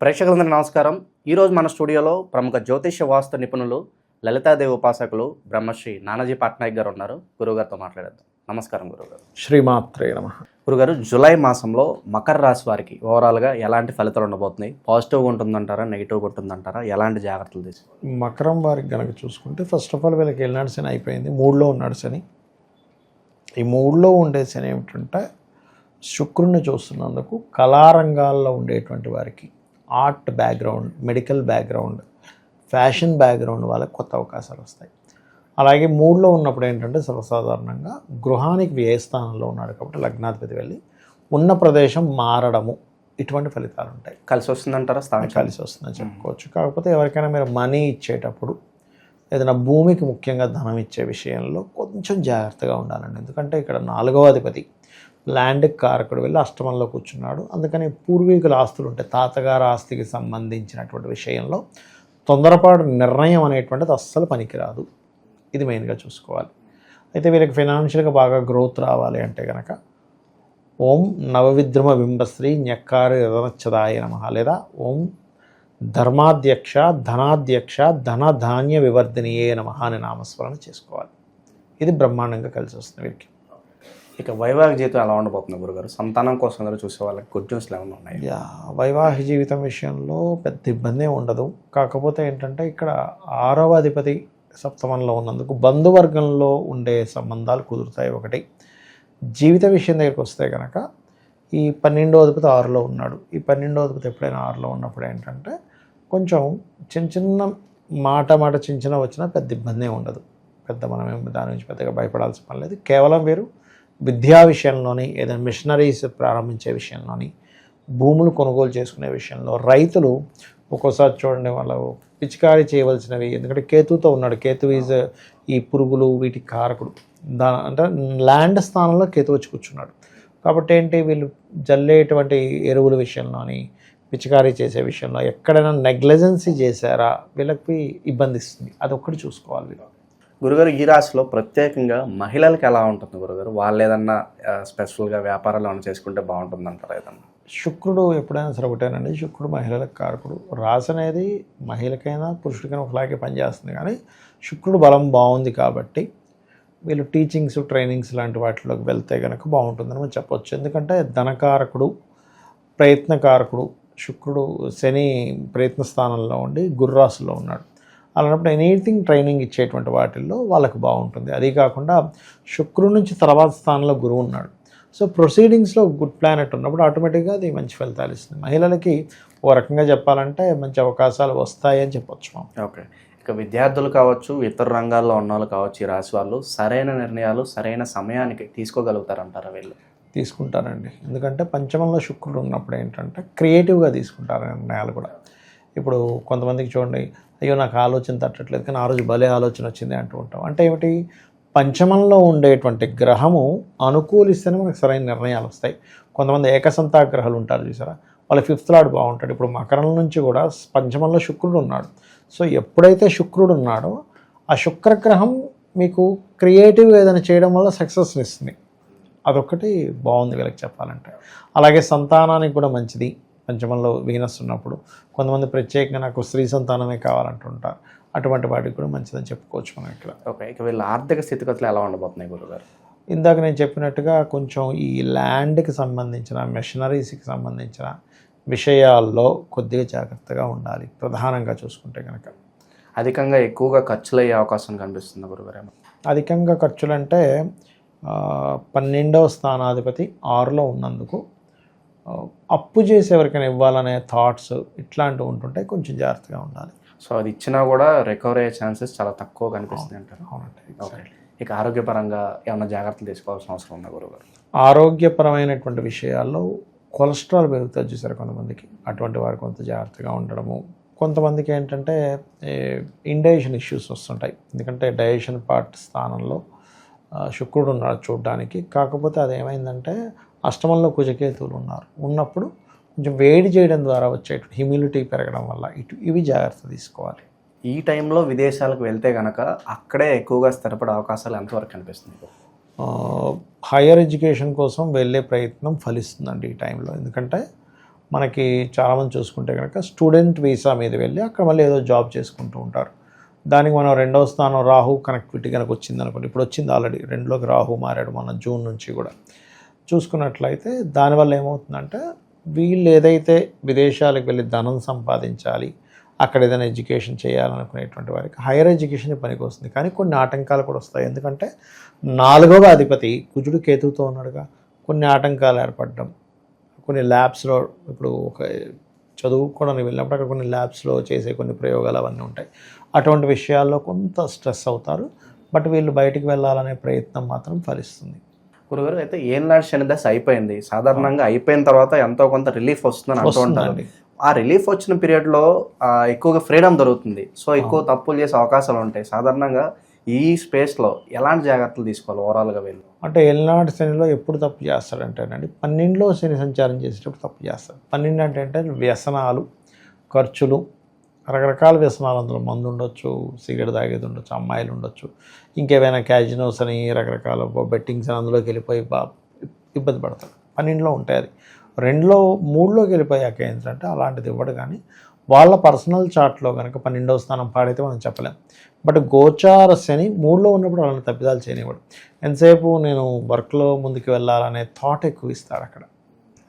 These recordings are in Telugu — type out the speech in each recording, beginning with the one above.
ప్రేక్షకులందరికీ నమస్కారం. ఈరోజు మన స్టూడియోలో ప్రముఖ జ్యోతిష్య వాస్తు నిపుణులు లలితాదేవి ఉపాసకులు బ్రహ్మశ్రీ నానాజీ పట్నాయక్ గారు ఉన్నారు. గురుగారితో మాట్లాడేద్దాం. నమస్కారం గురుగారు శ్రీమాత్రే నమ. గురుగారు జూలై మాసంలో మకర రాశి వారికి ఓవరాల్గా ఎలాంటి ఫలితాలు ఉండబోతున్నాయి? పాజిటివ్గా ఉంటుందంటారా? నెగిటివ్గా ఉంటుందంటారా? ఎలాంటి జాగ్రత్తలు తీసు మకరం వారికి గనక చూసుకుంటే ఫస్ట్ ఆఫ్ ఆల్ వీళ్ళకి వెళ్ళినాడు శని అయిపోయింది. మూడులో ఉన్నాడు శని. ఈ మూడులో ఉండే శని ఏమిటంటే శుక్రుని చూస్తున్నందుకు కళారంగాల్లో ఉండేటువంటి వారికి art background medical background fashion background వాళ్ళకి కొత్త అవకాశాలు వస్తాయి. అలాగే మూడులో ఉన్నప్పుడు ఏంటంటే సర్వసాధారణంగా గృహానికి వ్యయ స్థానంలో ఉన్నాడు కాబట్టి లగ్నాధిపతి వెళ్ళి ఉన్న ప్రదేశం మారడము ఇటువంటి ఫలితాలు ఉంటాయి. కలిసి వస్తుందంటారా స్థానం కలిసి వస్తుందని చెప్పుకోవచ్చు. కాకపోతే ఎవరికైనా మీరు మనీ ఇచ్చేటప్పుడు ఏదైనా భూమికి ముఖ్యంగా ధనం ఇచ్చే విషయంలో కొంచెం జాగ్రత్తగా ఉండాలండి. ఎందుకంటే ఇక్కడ నాలుగవ అధిపతి ల్యాండ్ కారకుడు వెళ్ళి అష్టమంలో కూర్చున్నాడు. అందుకని పూర్వీకుల ఆస్తులు ఉంటాయి తాతగారు ఆస్తికి సంబంధించినటువంటి విషయంలో తొందరపాటు నిర్ణయం అనేటువంటిది అస్సలు పనికిరాదు. ఇది మెయిన్గా చూసుకోవాలి. అయితే వీళ్ళకి ఫైనాన్షియల్గా బాగా గ్రోత్ రావాలి అంటే కనుక ఓం నవవిద్రమ బింబశ్రీ న్యక్కారి రథనచ్చదాయ నమ లేదా ఓం ధర్మాధ్యక్ష ధనాధ్యక్ష ధనధాన్య వివర్ధనీయే నమ అని నామస్మరణ చేసుకోవాలి. ఇది బ్రహ్మాండంగా కలిసి వస్తుంది వీరికి. ఇక వైవాహిక జీవితం ఎలా ఉండబోతుంది గురుగారు? సంతానం కోసం అందరూ చూసే వాళ్ళకి గుడ్ న్యూస్లు ఏమైనా ఉన్నాయి? యా వైవాహిక జీవితం విషయంలో పెద్ద ఇబ్బంది ఉండదు. కాకపోతే ఏంటంటే ఇక్కడ ఆరవ అధిపతి సప్తమంలో ఉన్నందుకు బంధువర్గంలో ఉండే సంబంధాలు కుదురుతాయి ఒకటి. జీవిత విషయం దగ్గరికి వస్తే కనుక ఈ పన్నెండో అధిపతి ఆరులో ఉన్నాడు. ఈ పన్నెండో అధిపతి ఎప్పుడైనా ఆరులో ఉన్నప్పుడు ఏంటంటే కొంచెం చిన్న చిన్న మాట మాట చిన్న చిన్న వచ్చినా పెద్ద ఇబ్బంది ఉండదు. పెద్ద మనం దాని నుంచి పెద్దగా భయపడాల్సిన పని లేదు. కేవలం వీరు విద్యా విషయంలోని ఏదైనా మిషనరీస్ ప్రారంభించే విషయంలోని భూములు కొనుగోలు చేసుకునే విషయంలో రైతులు ఒక్కోసారి చూడండి వాళ్ళు పిచికారీ చేయవలసినవి. ఎందుకంటే కేతుతో ఉన్నాడు. కేతు ఈజ్ ఈ పురుగులు వీటి కారకుడు. దా అంటే ల్యాండ్ స్థానంలో కేతు వచ్చి కూర్చున్నాడు. కాబట్టి ఏంటి? వీళ్ళు జల్లేటువంటి ఎరువుల విషయంలోని పిచికారీ చేసే విషయంలో ఎక్కడైనా నెగ్లెజెన్సీ చేశారా? వీళ్ళకి ఇబ్బంది ఇస్తుంది. అది ఒక్కటి చూసుకోవాలి వీళ్ళు. గురుగారు ఈ రాశిలో ప్రత్యేకంగా మహిళలకు ఎలా ఉంటుంది గురుగారు? వాళ్ళు ఏదన్నా స్పెషల్గా వ్యాపారాలు ఏమైనా చేసుకుంటే బాగుంటుంది అంటారు ఏదన్నా? శుక్రుడు ఎప్పుడైనా సరే ఒకటేనండి. శుక్రుడు మహిళలకు కారకుడు. రాశి అనేది మహిళకైనా పురుషుడికైనా ఒకలాగే పనిచేస్తుంది. కానీ శుక్రుడు బలం బాగుంది కాబట్టి వీళ్ళు టీచింగ్స్ ట్రైనింగ్స్ లాంటి వాటిలోకి వెళ్తే కనుక బాగుంటుందని మనం చెప్పొచ్చు. ఎందుకంటే ధనకారకుడు ప్రయత్నకారకుడు శుక్రుడు శని ప్రయత్న స్థానంలో ఉండి గుర్రాసులో ఉన్నాడు. అలాంటప్పుడు ఎనీథింగ్ ట్రైనింగ్ ఇచ్చేటువంటి వాటిల్లో వాళ్ళకి బాగుంటుంది. అది కాకుండా శుక్రుడి నుంచి తర్వాత స్థానంలో గురువు ఉన్నాడు. సో ప్రొసీడింగ్స్లో గుడ్ ప్లానెట్ ఉన్నప్పుడు ఆటోమేటిక్గా అది మంచి ఫలితాలు ఇస్తుంది. మహిళలకి ఓ రకంగా చెప్పాలంటే మంచి అవకాశాలు వస్తాయి అని చెప్పొచ్చు మనం ఓకే. ఇక విద్యార్థులు కావచ్చు ఇతర రంగాల్లో ఉన్న వాళ్ళు కావచ్చు ఈ రాశి వాళ్ళు సరైన నిర్ణయాలు సరైన సమయానికి తీసుకోగలుగుతారంటారా వీళ్ళు? తీసుకుంటారండి. ఎందుకంటే పంచమంలో శుక్రుడు ఉన్నప్పుడు ఏంటంటే క్రియేటివ్గా తీసుకుంటారు నిర్ణయాలు కూడా. ఇప్పుడు కొంతమందికి చూడండి అయ్యో నాకు ఆలోచన తట్టట్లేదు కానీ ఆ రోజు భలే ఆలోచన వచ్చింది అంటూ ఉంటాం. అంటే ఏమిటి? పంచమంలో ఉండేటువంటి గ్రహము అనుకూలిస్తేనే మనకు సరైన నిర్ణయాలు వస్తాయి. కొంతమంది ఏకసంతా గ్రహాలు ఉంటారు చూసారా? వాళ్ళ ఫిఫ్త్ లాడ్ బాగుంటాడు. ఇప్పుడు మకరం నుంచి కూడా పంచమంలో శుక్రుడు ఉన్నాడు. సో ఎప్పుడైతే శుక్రుడు ఉన్నాడో ఆ శుక్రగ్రహం మీకు క్రియేటివ్గా ఏదైనా చేయడం వల్ల సక్సెస్ని ఇస్తుంది. అదొక్కటి బాగుంది వీళ్ళకి చెప్పాలంటే. అలాగే సంతానానికి కూడా మంచిది. పంచమంలో వీనస్ ఉన్నప్పుడు కొంతమంది ప్రత్యేకంగా నాకు స్త్రీ సంతానమే కావాలంటుంటారు అటువంటి వాటికి కూడా మంచిదని చెప్పుకోవచ్చు మనం ఇక్కడ. ఓకే ఇక వీళ్ళ ఆర్థిక స్థితిగతులు ఎలా ఉండబోతున్నాయి గురుగారు? ఇందాక నేను చెప్పినట్టుగా కొంచెం ఈ ల్యాండ్కి సంబంధించిన మెషినరీస్కి సంబంధించిన విషయాల్లో కొద్దిగా జాగ్రత్తగా ఉండాలి. ప్రధానంగా చూసుకుంటే కనుక అధికంగా ఎక్కువగా ఖర్చులు అయ్యే అవకాశం కనిపిస్తుంది గురుగారు. ఏమో. అధికంగా ఖర్చులంటే పన్నెండవ స్థానాధిపతి ఆరులో ఉన్నందుకు అప్పు చేసి ఎవరికైనా ఇవ్వాలనే థాట్స్ ఇట్లాంటివి ఉంటుంటాయి కొంచెం జాగ్రత్తగా ఉండాలి. సో అది ఇచ్చినా కూడా రికవరీ అయ్యే ఛాన్సెస్ చాలా తక్కువ కనిపిస్తుంది అంటారు. అవునండి ఇక ఆరోగ్యపరంగా ఏమైనా జాగ్రత్తలు తీసుకోవాల్సిన అవసరం ఉందా గురుగారు? ఆరోగ్యపరమైనటువంటి విషయాల్లో కొలెస్ట్రాల్ పెరుగుతుంది చూసారు కొంతమందికి. అటువంటి వారు కొంత జాగ్రత్తగా ఉండడము. కొంతమందికి ఏంటంటే ఇండైజెషన్ ఇష్యూస్ వస్తుంటాయి. ఎందుకంటే డైజెషన్ పార్ట్ స్థానంలో శుక్రుడు ఉన్నాడు చూడడానికి. కాకపోతే అది ఏమైందంటే అష్టమంలో కుజకేతువులు ఉన్నారు. ఉన్నప్పుడు కొంచెం వేడి చేయడం ద్వారా వచ్చేటువంటి హ్యూమిడిటీ పెరగడం వల్ల ఇటు ఇవి జాగ్రత్త తీసుకోవాలి. ఈ టైంలో విదేశాలకు వెళ్తే గనక అక్కడే ఎక్కువగా స్థిరపడే అవకాశాలు ఎంతవరకు కనిపిస్తుంది హైయర్ ఎడ్యుకేషన్ కోసం వెళ్ళే ప్రయత్నం ఫలిస్తుందండి ఈ టైంలో. ఎందుకంటే మనకి చాలామంది చూసుకుంటే కనుక స్టూడెంట్ వీసా మీద వెళ్ళి అక్కడ మళ్ళీ ఏదో జాబ్ చేసుకుంటూ ఉంటారు. దానికి మనం రెండవ స్థానం రాహు కనెక్టివిటీ కనుక వచ్చింది అనుకోండి ఇప్పుడు వచ్చింది ఆల్రెడీ రెండులోకి రాహు మారాడు మన జూన్ నుంచి కూడా. చూసుకున్నట్లయితే దానివల్ల ఏమవుతుందంటే వీళ్ళు ఏదైతే విదేశాలకు వెళ్ళి ధనం సంపాదించాలి అక్కడ ఏదైనా ఎడ్యుకేషన్ చేయాలనుకునేటువంటి వారికి హైయర్ ఎడ్యుకేషన్ పనికి వస్తుంది కానీ కొన్ని ఆటంకాలు కూడా వస్తాయి. ఎందుకంటే నాలుగవ అధిపతి కుజుడు కేతువుతో ఉన్నాడుగా. కొన్ని ఆటంకాలు ఏర్పడడం కొన్ని ల్యాబ్స్లో ఇప్పుడు ఒక చదువుకోవడానికి వెళ్ళినప్పుడు అక్కడ కొన్ని ల్యాబ్స్లో చేసే కొన్ని ప్రయోగాలు అవన్నీ ఉంటాయి. అటువంటి విషయాల్లో కొంత స్ట్రెస్ అవుతారు. బట్ వీళ్ళు బయటికి వెళ్ళాలనే ప్రయత్నం మాత్రం ఫలిస్తుంది. గురుగారు అయితే ఏళ్ళనాడు శని దశ అయిపోయింది? సాధారణంగా అయిపోయిన తర్వాత ఎంతో కొంత రిలీఫ్ వస్తుందని అంటూ ఉంటారు. ఆ రిలీఫ్ వచ్చిన పీరియడ్లో ఎక్కువగా ఫ్రీడమ్ దొరుకుతుంది. సో ఎక్కువ తప్పులు చేసే అవకాశాలు ఉంటాయి. సాధారణంగా ఈ స్పేస్లో ఎలాంటి జాగ్రత్తలు తీసుకోవాలి ఓవరాల్గా వెళ్ళి? అంటే ఎల్నాడు శనిలో ఎప్పుడు తప్పు చేస్తాడంటేనండి పన్నెండులో శని సంచారం చేసేటప్పుడు తప్పు చేస్తాడు. పన్నెండు అంటే అంటే వ్యసనాలు ఖర్చులు రకరకాల వ్యసనాలు అందులో మందు ఉండొచ్చు సిగరెట్ తాగేది ఉండొచ్చు అమ్మాయిలు ఉండొచ్చు ఇంకేమైనా క్యాజినోస్ అని రకరకాల బెట్టింగ్స్ అని అందులోకి వెళ్ళిపోయి బా ఇబ్బంది పడతాడు పన్నెండులో ఉంటాయి అది రెండులో మూడులోకి వెళ్ళిపోయాక ఏంటంటే అలాంటిది ఇవ్వడు కానీ వాళ్ళ పర్సనల్ చార్ట్లో కనుక పన్నెండవ స్థానం పాడైతే మనం చెప్పలేం. బట్ గోచార శని మూడులో ఉన్నప్పుడు అలాంటి తప్పిదాలు చేయనివ్వడు. ఎంతసేపు నేను వర్క్లో ముందుకు వెళ్ళాలనే థాట్ ఎక్కువ ఇస్తాడు అక్కడ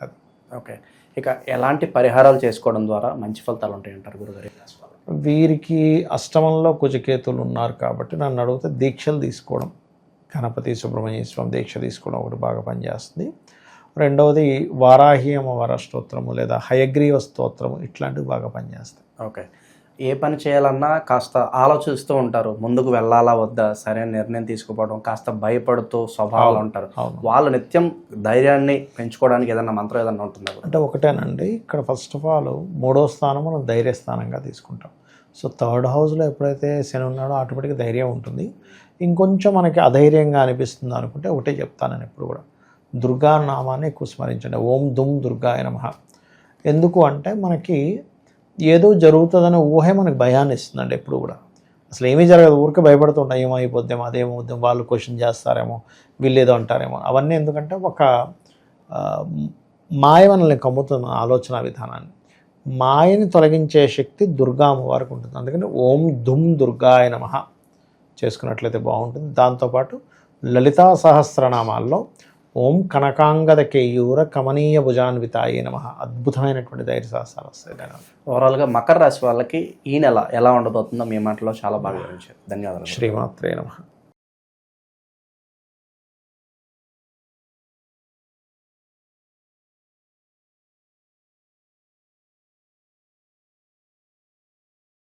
అది. ఓకే. ఇక ఎలాంటి పరిహారాలు చేసుకోవడం ద్వారా మంచి ఫలితాలు ఉంటాయి అంటారు గురుగారు? వీరికి అష్టమంలో కుజకేతులు ఉన్నారు కాబట్టి నన్ను అడిగితే దీక్షలు తీసుకోవడం గణపతి సుబ్రహ్మణ్య స్వామి దీక్ష తీసుకోవడం ఒకటి బాగా పనిచేస్తుంది. రెండవది వారాహి అమ్మవారి స్తోత్రము లేదా హయగ్రీవ స్తోత్రము ఇట్లాంటివి బాగా పనిచేస్తాయి. ఓకే. ఏ పని చేయాలన్నా కాస్త ఆలోచిస్తూ ఉంటారు. ముందుకు వెళ్ళాలా వద్దా? సరైన నిర్ణయం తీసుకోవడం కాస్త భయపడుతూ స్వభావాలు ఉంటారు. వాళ్ళు నిత్యం ధైర్యాన్ని పెంచుకోవడానికి ఏదైనా మంత్రం ఏదైనా ఉంటుందా? అంటే ఒకటేనండి ఇక్కడ ఫస్ట్ ఆఫ్ ఆల్ మూడో స్థానం మనం ధైర్య స్థానంగా తీసుకుంటాం. సో థర్డ్ హౌస్లో ఎప్పుడైతే శని ఉన్నాడో ఆటోమేటిక్గా ధైర్యం ఉంటుంది. ఇంకొంచెం మనకి అధైర్యంగా అనిపిస్తుంది అనుకుంటే ఒకటే చెప్తాను నేను ఎప్పుడు కూడా. దుర్గా నామాన్ని ఎక్కువ స్మరించండి. ఓం దుమ్ దుర్గాయ నమ. ఎందుకు అంటే మనకి ఏదో జరుగుతుందనే ఊహే మనకి భయాన్ని ఇస్తుందండి ఎప్పుడు కూడా. అసలు ఏమీ జరగదు. ఊరికే భయపడుతుంటాం. ఏమైపోద్దాం అదేమవుద్దాం వాళ్ళు క్వశ్చన్ చేస్తారేమో వీళ్ళు ఏదో అంటారేమో. అవన్నీ ఎందుకంటే ఒక మాయ మనల్ని కమ్ముతున్న ఆలోచన విధానాన్ని. మాయని తొలగించే శక్తి దుర్గా అమ్మవారికి ఉంటుంది. అందుకని ఓం దుమ్ దుర్గాయ నమ చేసుకున్నట్లయితే బాగుంటుంది. దాంతోపాటు లలితా సహస్రనామాల్లో ఓం కనకాంగద కేయూర కమనీయ భుజాన్వితాయ నమ. అద్భుతమైనటువంటి ధైర్య సహస్రాలు వస్తాయి. ఓవరాల్గా మకర రాశి వాళ్ళకి ఈ నెల ఎలా ఉండబోతుందో మీ మాటలో చాలా బాగా ధన్యవాదాలు. శ్రీమాత్రే నమ.